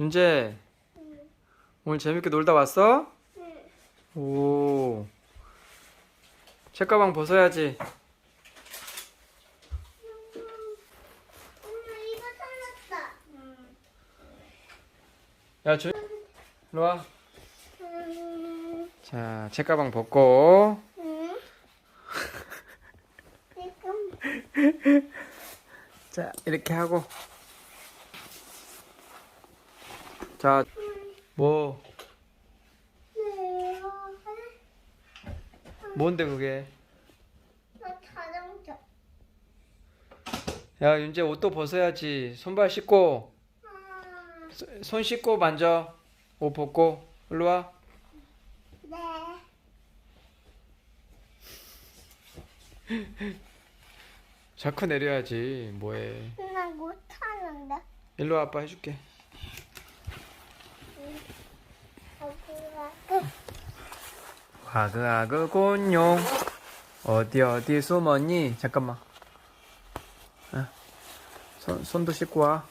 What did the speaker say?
윤재, 응. 오늘 재밌게 놀다 왔어? 응. 오. 책가방 벗어야지. 엄마 이거 살았다. 응. 야, 저, 일로 와. 응. 자, 책가방 벗고. 응. 지금 자, 이렇게 하고. 자, 뭐, 뭔데 그게? 나 자동차. 야, 윤재 옷도 벗어야지. 손발 씻고, 아, 소- 손 씻고 만져. 옷 벗고. 일로 와. 네. 자크 내려야지. 뭐해. 나 못하는데. 일로 와, 아빠 해줄게. 아그아그 곤룡. 어디 어디 숨었니? 잠깐만. 아, 손, 손도 씻고 와.